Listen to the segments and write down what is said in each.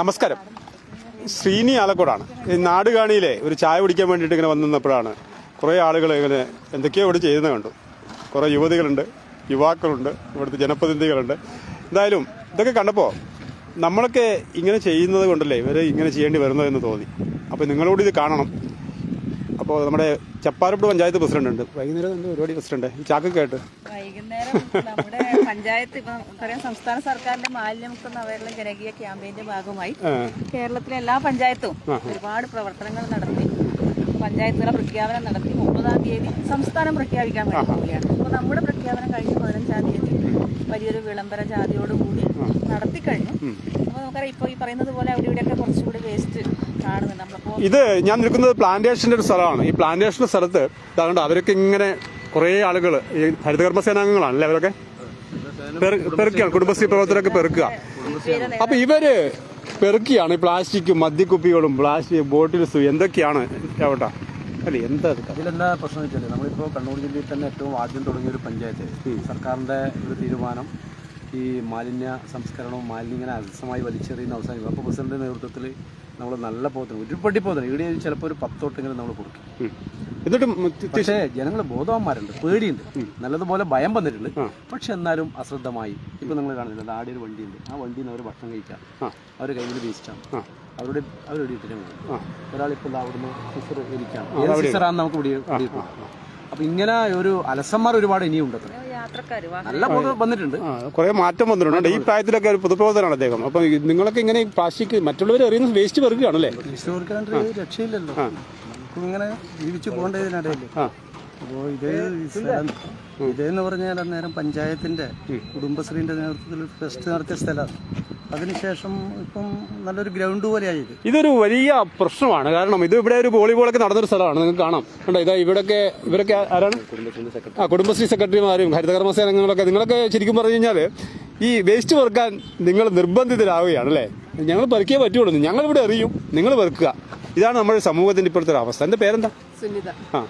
നമസ്കാരം. ശ്രീനി ആലക്കോടാണ്. നാടുകാണിയിലെ ഒരു ചായ കുടിക്കാൻ വേണ്ടിയിട്ട് ഇങ്ങനെ വന്നപ്പോഴാണ് കുറേ ആളുകൾ ഇങ്ങനെ എന്തൊക്കെയോ ഇവിടെ ചെയ്യുന്നത് കണ്ടു. കുറേ യുവതികളുണ്ട് യുവാക്കളുണ്ട് ഇവിടുത്തെ ജനപ്രതിനിധികളുണ്ട്. എന്തായാലും ഇതൊക്കെ കണ്ടപ്പോൾ നമ്മളൊക്കെ ഇങ്ങനെ ചെയ്യുന്നത് കൊണ്ടല്ലേ ഇവർ ഇങ്ങനെ ചെയ്യേണ്ടി വരുന്നതെന്ന് തോന്നി. അപ്പോൾ നിങ്ങളോട് ഇത് കാണണം. അപ്പോൾ നമ്മുടെ ചപ്പാരപ്പുഴ പഞ്ചായത്ത് പ്രസിഡന്റ് ഉണ്ട്. വൈകുന്നേരം എന്ത് പരിപാടി പ്രസിഡന്റ്? ഈ ചാക്ക് കേട്ട്. വൈകുന്നേരം നമ്മുടെ പഞ്ചായത്ത് ഇപ്പം സംസ്ഥാന സർക്കാരിന്റെ മാലിന്യമുക്ത നവകേരള ജനകീയ ക്യാമ്പയിന്റെ ഭാഗമായി കേരളത്തിലെ എല്ലാ പഞ്ചായത്തും ഒരുപാട് പ്രവർത്തനങ്ങൾ നടത്തി. പഞ്ചായത്തുകളെ പ്രഖ്യാപനം നടത്തി. ഒമ്പതാം തീയതി സംസ്ഥാനം പ്രഖ്യാപിക്കാൻ വേണ്ടിയാണ് പോവുകയാണ് അപ്പോൾ നമ്മുടെ പ്രഖ്യാപനം കഴിഞ്ഞ് പതിനഞ്ചാം തീയതി വലിയൊരു വിളംബര ജാതിയോടുകൂടി നടത്തി കഴിഞ്ഞു. അപ്പോൾ നമുക്കറിയാം ഇപ്പോൾ ഈ പറയുന്നത് പോലെ അവിടെ ഇവിടെയൊക്കെ കുറച്ചുകൂടി വേസ്റ്റ് കാണുന്നുണ്ട്. നമ്മളിപ്പോൾ ഇത് ഞാൻ നിൽക്കുന്നത് പ്ലാന്റേഷന്റെ ഒരു സ്ഥലമാണ്. ഈ പ്ലാന്റേഷന്റെ സ്ഥലത്ത് അതുകൊണ്ട് അവരൊക്കെ ഇങ്ങനെ കുറേ ആളുകൾ ഈ ഹരിതകർമ്മ സേനാംഗങ്ങളാണല്ലേ അവരൊക്കെ? പെറു- പെറുക്കുകയാണ് കുടുംബശ്രീ പ്രവർത്തകരൊക്കെ പെറുക്കുക. അപ്പൊ ഇവർ പെറുക്കിയാണ് ഈ പ്ലാസ്റ്റിക്കും മദ്യക്കുപ്പികളും പ്ലാസ്റ്റിക് ബോട്ടിൽസും എന്തൊക്കെയാണ്? ചവിട്ടാ അല്ല എന്താ അതിലെന്താ ഇതിലെന്താ പ്രശ്നം വെച്ചാൽ നമ്മളിപ്പോൾ കണ്ണൂർ ജില്ലയിൽ തന്നെ ഏറ്റവും ആദ്യം തുടങ്ങിയ ഒരു പഞ്ചായത്ത്. സർക്കാരിന്റെ ഒരു തീരുമാനം ഈ മാലിന്യ സംസ്കരണവും മാലിന്യം ഇങ്ങനെ അലസമായി വലിച്ചെറിയുന്ന അവസാനം അപ്പോൾ പ്രസിഡന്റിന്റെ നേതൃത്വത്തിൽ നമ്മൾ നല്ല പോത്തിന് ഒരു പടി പോത്തിന് ഇവിടെ ചിലപ്പോൾ ഒരു പത്തോട്ടെങ്കിലും നമ്മൾ കൊടുക്കും. എന്നിട്ടും പക്ഷേ ജനങ്ങൾ ബോധവാന്മാരുണ്ട് പേടിയുണ്ട്. നല്ലതുപോലെ ഭയം വന്നിട്ടുണ്ട്. പക്ഷെ എന്നാലും അശ്രദ്ധമായി. ഇപ്പൊ നിങ്ങൾ കാണുന്നില്ല. ആടെ ഒരു വണ്ടിയുണ്ട്. ആ വണ്ടിയിൽ നിന്ന് അവർ ഭക്ഷണം കഴിക്കാം. അവർ കയ്യിൽ വീശിച്ചാണ്. അവരുടെ അവരുടെ ഇട്ടിട്ട്. ഒരാളിപ്പോൾ അവിടുന്ന് സിസർ സിസറാന്ന് നമുക്ക് പിടി അപ്പോൾ അപ്പൊ ഇങ്ങനെ ഒരു അലസന്മാർ ഒരുപാട് ഇനിയും ഉണ്ട് അത്ര. നല്ല ബോധം വന്നിട്ടുണ്ട്. കുറെ മാറ്റം വന്നിട്ടുണ്ട്. ഈ പ്രായത്തിലൊക്കെ ഒരു പൊതുപ്രവർത്തനാണ് അദ്ദേഹം. അപ്പൊ നിങ്ങളൊക്കെ ഇങ്ങനെ പ്ലാസ്റ്റിക് മറ്റുള്ളവർ എറിയുന്ന വേസ്റ്റ് പെറുക്കുകയാണല്ലേ? രക്ഷയില്ലല്ലോ. ഇങ്ങനെ ജീവിച്ചു പോകേണ്ടതിനിടയിൽ അപ്പോൾ ഇത് ഈ സ്ഥലം ഇതെന്ന് പറഞ്ഞാൽ അന്നേരം പഞ്ചായത്തിന്റെ കുടുംബശ്രീന്റെ നേതൃത്വത്തിൽ ഫെസ്റ്റ് നടത്തിയ സ്ഥലമാണ്. അതിനുശേഷം ഇപ്പം നല്ലൊരു ഗ്രൗണ്ട് പോലെയായി ഇത്. ഇതൊരു വലിയ പ്രശ്നമാണ്. കാരണം ഇത് ഇവിടെ ഒരു വോളിബോളൊക്കെ നടന്നൊരു സ്ഥലമാണ്. നിങ്ങൾക്ക് കാണാം. കണ്ടോ ഇതാ ഇവിടൊക്കെ ഇവരൊക്കെ ആരാണ്? ആ കുടുംബശ്രീ സെക്രട്ടറിമാരും ഹരിതകർമ്മസേന അംഗങ്ങളൊക്കെ നിങ്ങളൊക്കെ ശരിക്കും പറഞ്ഞു കഴിഞ്ഞാൽ ഈ വേസ്റ്റ് വർക്കാൻ നിങ്ങൾ നിർബന്ധിതരാവുകയാണ് അല്ലേ? ഞങ്ങൾ പെറുക്കിയേ പറ്റുള്ളൂ. ഞങ്ങൾ ഇവിടെ എറിയും. നിങ്ങൾ പെറുക്കുക. ഇതാണ് നമ്മുടെ സമൂഹത്തിന്റെ ഇപ്പോഴത്തെ ഒരു അവസ്ഥ. എന്റെ പേരെന്താ? സുനിത. ആ.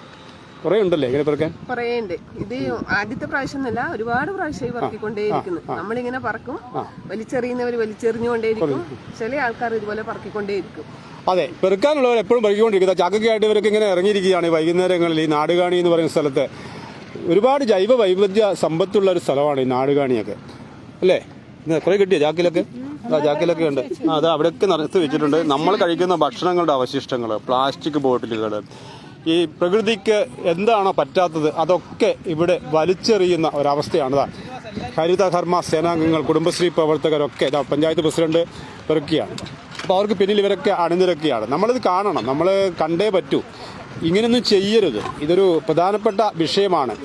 കുറേ ഉണ്ടല്ലേ ഇങ്ങനെ പറക്കാൻ കുറേ ഉണ്ട്. ഇത് ആദ്യത്തെ പ്രാവശ്യം എന്നല്ല ഒരുപാട് പ്രാവശ്യമായി പറക്കിക്കൊണ്ടേയിരിക്കുന്നു. നമ്മളിങ്ങനെ പറക്കും. വലിച്ചെറിയുന്നവർ വലിച്ചെറിഞ്ഞുകൊണ്ടേയിരിക്കും. ചില ആൾക്കാർ ഇതുപോലെ പറക്കിക്കൊണ്ടേയിരിക്കും. അതെ പെറുക്കാനുള്ളവർ എപ്പോഴും പെറുക്കിക്കൊണ്ടിരിക്കുന്നത് ചാക്കൊക്കെയായിട്ട് ഇവരൊക്കെ ഇങ്ങനെ ഇറങ്ങിയിരിക്കുകയാണ് വൈകുന്നേരങ്ങളിൽ ഈ നാടുകാണി എന്ന് പറയുന്ന സ്ഥലത്ത്. ഒരുപാട് ജൈവ വൈവിധ്യ സമ്പത്തുള്ള ഒരു സ്ഥലമാണ് ഈ നാടുകാണിയൊക്കെ. അല്ലേ? കുറേ കിട്ടിയോ ചാക്കിലൊക്കെ? ആ ചാക്കിലൊക്കെ ഉണ്ട്. അത് അവിടെയൊക്കെ നിറച്ച് വെച്ചിട്ടുണ്ട്. നമ്മൾ കഴിക്കുന്ന ഭക്ഷണങ്ങളുടെ അവശിഷ്ടങ്ങൾ പ്ലാസ്റ്റിക് ബോട്ടിലുകൾ ഈ പ്രകൃതിക്ക് എന്താണോ പറ്റാത്തത് അതൊക്കെ ഇവിടെ വലിച്ചെറിയുന്ന ഒരവസ്ഥയാണ് ഇതാ. ഹരിതകർമ്മ സേനാംഗങ്ങൾ കുടുംബശ്രീ പ്രവർത്തകരൊക്കെ ഇതാ പഞ്ചായത്ത് പ്രസിഡന്റ് പെറുക്കിയാണ്. അപ്പോൾ അവർക്ക് പിന്നിൽ ഇവരൊക്കെ അണിനിരക്കുകയാണ്. നമ്മളിത് കാണണം. നമ്മൾ കണ്ടേ പറ്റൂ. ഇങ്ങനെയൊന്നും ചെയ്യരുത്. ഇതൊരു പ്രധാനപ്പെട്ട വിഷയമാണ്.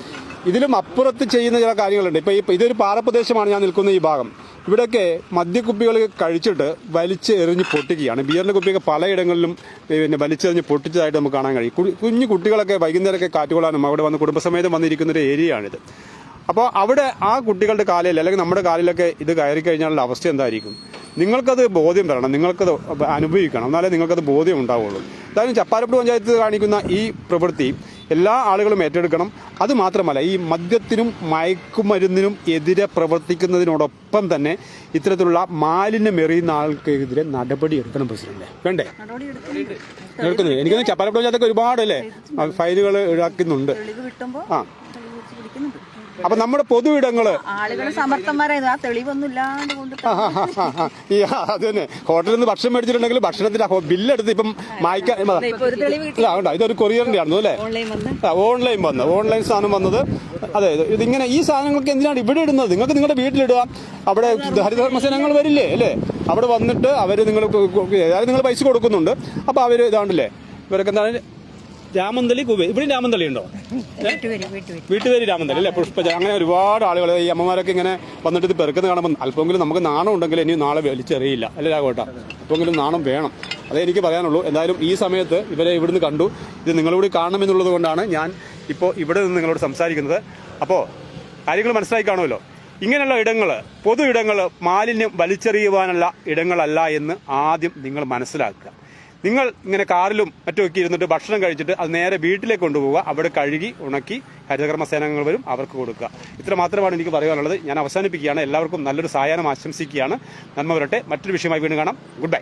ഇതിലും അപ്പുറത്ത് ചെയ്യുന്ന ചില കാര്യങ്ങളുണ്ട്. ഇപ്പോൾ ഈ ഇതൊരു പാറപ്രദേശമാണ് ഞാൻ നിൽക്കുന്ന ഈ ഭാഗം. ഇവിടെയൊക്കെ മദ്യക്കുപ്പികൾ കഴിച്ചിട്ട് വലിച്ച് എറിഞ്ഞ് പൊട്ടിക്കുകയാണ് ബിയറിന്റെ കുപ്പിയൊക്കെ പലയിടങ്ങളിലും പിന്നെ വലിച്ചെറിഞ്ഞ് പൊട്ടിച്ചതായിട്ട് നമുക്ക് കാണാൻ കഴിയും. കുഞ്ഞു കുട്ടികളൊക്കെ വൈകുന്നേരമൊക്കെ കാറ്റുകൊള്ളാനും അവിടെ വന്ന് കുടുംബസമേതം വന്നിരിക്കുന്ന ഒരു ഏരിയയാണിത്. അപ്പോൾ അവിടെ ആ കുട്ടികളുടെ കാലിൽ അല്ലെങ്കിൽ നമ്മുടെ കാലിലൊക്കെ ഇത് കയറി കഴിഞ്ഞാലുള്ള അവസ്ഥ എന്തായിരിക്കും? നിങ്ങൾക്കത് ബോധ്യം വരണം നിങ്ങൾക്കത് അനുഭവിക്കണം. എന്നാലേ നിങ്ങൾക്കത് ബോധ്യം ഉണ്ടാവുള്ളൂ. എന്തായാലും ചപ്പാരപ്പുഴ പഞ്ചായത്ത് കാണിക്കുന്ന ഈ പ്രവൃത്തി എല്ലാ ആളുകളും ഏറ്റെടുക്കണം. അതുമാത്രമല്ല ഈ മദ്യത്തിനും മയക്കുമരുന്നിനും എതിരെ പ്രവർത്തിക്കുന്നതിനോടൊപ്പം തന്നെ ഇത്തരത്തിലുള്ള മാലിന്യം എറിയുന്ന ആൾക്കെതിരെ നടപടി എടുക്കണം പ്രസിഡന്റ്. വേണ്ടേ? എടുക്കുന്നത് എനിക്കൊന്ന് ചപ്പാരപ്പുഴ ഒരുപാട് അല്ലേ ഫയലുകൾ ഈടാക്കുന്നുണ്ട് ആ. അപ്പൊ നമ്മുടെ പൊതു ഇടങ്ങൾ ഈ അത് തന്നെ. ഹോട്ടലിൽ നിന്ന് ഭക്ഷണം മേടിച്ചിട്ടുണ്ടെങ്കിൽ ഭക്ഷണത്തിന്റെ ബില്ലെടുത്ത് ഇപ്പം മായ്ക്കാൻ ഇതൊരു കൊറിയറിന്റെ ആണോ അല്ലേ? ഓൺലൈൻ വന്ന്. ഓൺലൈൻ സാധനം വന്നത്. അതെ ഇത് ഇതിങ്ങനെ ഈ സാധനങ്ങൾക്ക് എന്തിനാണ് ഇവിടെ ഇടുന്നത്? നിങ്ങൾക്ക് നിങ്ങളുടെ വീട്ടിലിടുക. അവിടെ ഹരിതകർമ്മസേനങ്ങൾ വരില്ലേ അല്ലേ? അവിടെ വന്നിട്ട് അവർ നിങ്ങൾ ഏതായാലും നിങ്ങൾ പൈസ കൊടുക്കുന്നുണ്ട്. അപ്പോൾ അവർ ഇതാണ്ടല്ലേ ഇവരൊക്കെ എന്താണ്? രാമന്തളി കുബേ ഇവിടെ രാമന്തളി ഉണ്ടോ? വീട്ടുപേര് രാമന്തളി അല്ലെ? പുഷ്പജ അങ്ങനെ ഒരുപാട് ആളുകൾ ഈ അമ്മമാരൊക്കെ ഇങ്ങനെ വന്നിട്ട് ഇത് പെറുക്കുന്ന കാണുമ്പോൾ അല്പമെങ്കിലും നമുക്ക് നാണം ഉണ്ടെങ്കിൽ ഇനി നാളെ വലിച്ചെറിയില്ല. അല്ലേ രാഘോട്ട അപ്പോഴെങ്കിലും നാണം വേണം. അതേ എനിക്ക് പറയാനുള്ളൂ എന്തായാലും ഈ സമയത്ത് ഇവരെ ഇവിടുന്ന് കണ്ടു. ഇത് നിങ്ങളോട് കാണണമെന്നുള്ളത് കൊണ്ടാണ് ഞാൻ ഇപ്പോൾ ഇവിടെ നിന്ന് നിങ്ങളോട് സംസാരിക്കുന്നത്. അപ്പോൾ കാര്യങ്ങൾ മനസ്സിലായി കാണുമല്ലോ? ഇങ്ങനെയുള്ള ഇടങ്ങൾ പൊതു ഇടങ്ങൾ മാലിന്യം വലിച്ചെറിയുവാനുള്ള ഇടങ്ങളല്ല എന്ന് ആദ്യം നിങ്ങൾ മനസ്സിലാക്കുക. നിങ്ങൾ ഇങ്ങനെ കാറിലും മറ്റുമൊക്കെ ഇരുന്നിട്ട് ഭക്ഷണം കഴിച്ചിട്ട് അത് നേരെ വീട്ടിലേക്ക് കൊണ്ടുപോവുക. അവിടെ കഴുകി ഉണക്കി ഹരിതകർമ്മ സേനാംഗങ്ങൾ വരും അവർക്ക് കൊടുക്കുക. ഇത്ര മാത്രമാണ് എനിക്ക് പറയാനുള്ളത്. ഞാൻ അവസാനിപ്പിക്കുകയാണ്. എല്ലാവർക്കും നല്ലൊരു സായാഹ്നം ആശംസിക്കുകയാണ്. നന്മ വരട്ടെ. മറ്റൊരു വിഷയമായി വീണ്ടും കാണാം. Good bye